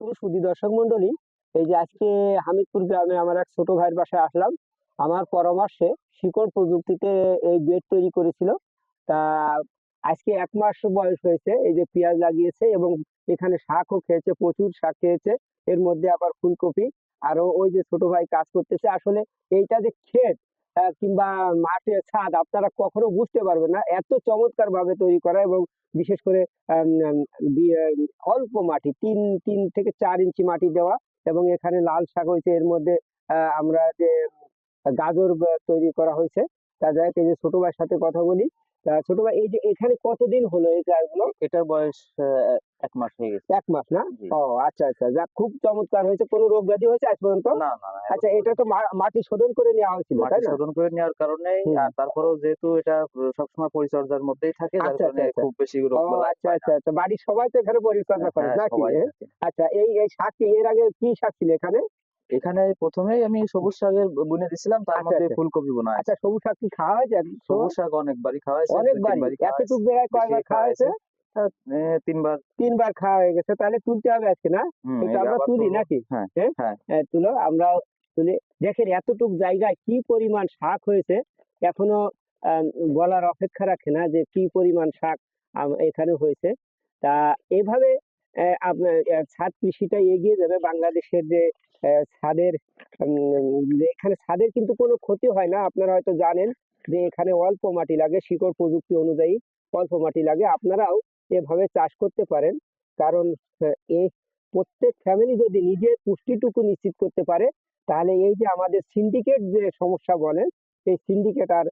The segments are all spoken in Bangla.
প্রিয় সুধী দর্শক মন্ডলী। এই যে আজকে হামিদপুর গ্রামে আমার এক ছোট ভাইয়ের বাসায় আসলাম। আমার পরামর্শে শিকড় প্রযুক্তিতে এই বেড তৈরি করেছিল। তা আজকে এক মাস বয়স হয়েছে, এই যে পেঁয়াজ লাগিয়েছে এবং এখানে শাকও খেয়েছে, প্রচুর শাক খেয়েছে। এর মধ্যে আবার ফুলকপি আরও ওই যে ছোট ভাই কাজ করতেছে। আসলে এইটা যে ক্ষেত কিংবা মাঠের ছাদ, আপনারা কখনো বুঝতে পারবেন না। এত চমৎকার ভাবে তৈরি করা এবং বিশেষ করে অল্প মাটি, তিন তিন থেকে চার ইঞ্চি মাটি দেওয়া এবং এখানে লাল শাক হয়েছে। এর মধ্যে আমরা যে গাজর তৈরি করা হয়েছে, তা যাই যে ছোট ভাইয়ের সাথে কথা বলি। ছোট ভাই, এই যে এখানে কতদিন হলো এই গাছগুলো? এটার বয়স এক মাস হয়ে গেছে এক মাস না ও আচ্ছা আচ্ছা যাক খুব চমৎকার হয়েছে কোনো রোগ ব্যাধি হয়েছে আজ পর্যন্ত না না আচ্ছা এটা তো মাটি শোধন করে নেওয়া হয়েছিল মাটি তাই না শোধন করে নেওয়ার কারণে হুম। আর তারপরেও যেহেতু এটা সবসময় পরিচর্যার মধ্যেই থাকে যার আচ্ছা, কারণে আচ্ছা, আচ্ছা। খুব বেশি রোগ আচ্ছা আচ্ছা আচ্ছা বাড়ির সবাই তো এখানে পরিচর্যা করে হ্যাঁ, নাকি এ? থাকে। আচ্ছা এই এই শাক কি এর আগে কি শাক ছিল এখানে এখানে প্রথমেই আমি সবুজ শাকের বুনে দিছিলাম তার মধ্যে। ফুলকপি বোনা আচ্ছা সবুজ শাক কি খাওয়া হয়েছে? সবুজ শাক অনেকবারই খাওয়া হয়েছে অনেকবারই হয়েছে। জায়গায় কয়বার খাওয়া হয়েছে তিনবার। তিনবার খাওয়া হয়ে গেছে তাহলে তুলতে হবে আজকে না? এটা আমরা তুলি নাকি? হ্যাঁ, হ্যাঁ? তুলো আমরা তুলি। দেখেন এতটুক জায়গায় কি পরিমাণ শাক হয়েছে এখনও বলার অপেক্ষা রাখে না যে কি পরিমাণ শাক এখানে হয়েছে। তা এভাবে আপনার ছাদ কৃষিটা এগিয়ে যাবে। বাংলাদেশের যে ছাদের এখানে ছাদের কিন্তু কোনো ক্ষতি হয় না। আপনারা হয়তো জানেন যে এখানে অল্প মাটি লাগে শিকড় প্রযুক্তি অনুযায়ী অল্প মাটি লাগে। আপনারাও এভাবে চাষ করতে পারেন। কারণ আহ, এই প্রত্যেক ফ্যামিলি যদি নিজের পুষ্টিটুকু নিশ্চিত করতে পারে তাহলে এই যে আমাদের সিন্ডিকেট যে সমস্যা বলেন সেই সিন্ডিকেট আর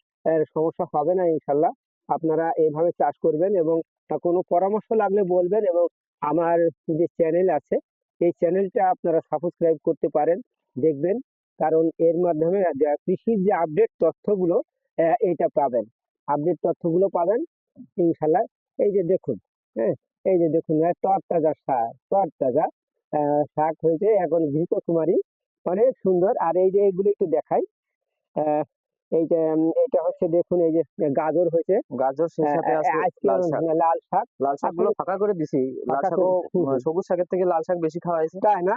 সমস্যা হবে না ইনশাল্লাহ। আপনারা এইভাবে চাষ করবেন এবং কোনো পরামর্শ লাগলে বলবেন এবং আমার যে চ্যানেল আছে এই চ্যানেলটা আপনারা সাবস্ক্রাইব করতে পারেন দেখবেন। কারণ এর মাধ্যমে কৃষির যে আপডেট তথ্যগুলো এইটা পাবেন। আপডেট তথ্যগুলো পাবেন ইনশাল্লাহ। এই যে দেখুন হ্যাঁ? এই যে দেখুন আহ, তরতাজা শাক তরতাজা শাক হয়েছে এখন ঘৃত কুমারী অনেক সুন্দর। আর এই যে এগুলো একটু দেখাই এই যে এটা হচ্ছে দেখুন এই যে গাজর হয়েছে। গাজর আজকে লাল শাক। লাল শাক। গুলো ফাঁকা করে দিছি। লাল শাক হুম। সবুজ শাকের থেকে লাল শাক বেশি খাওয়া হয়েছে। তাই না?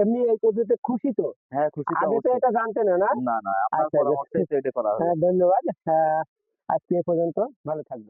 এমনি এই পদ্ধতিতে খুশি তো? হ্যাঁ খুশি আগে তো এটা জানতেন না না? না আপনার আচ্ছা, আচ্ছা। পরামর্শে এটা করা হ্যাঁ ধন্যবাদ। আহ, আজকে এ পর্যন্ত ভালো থাকবেন।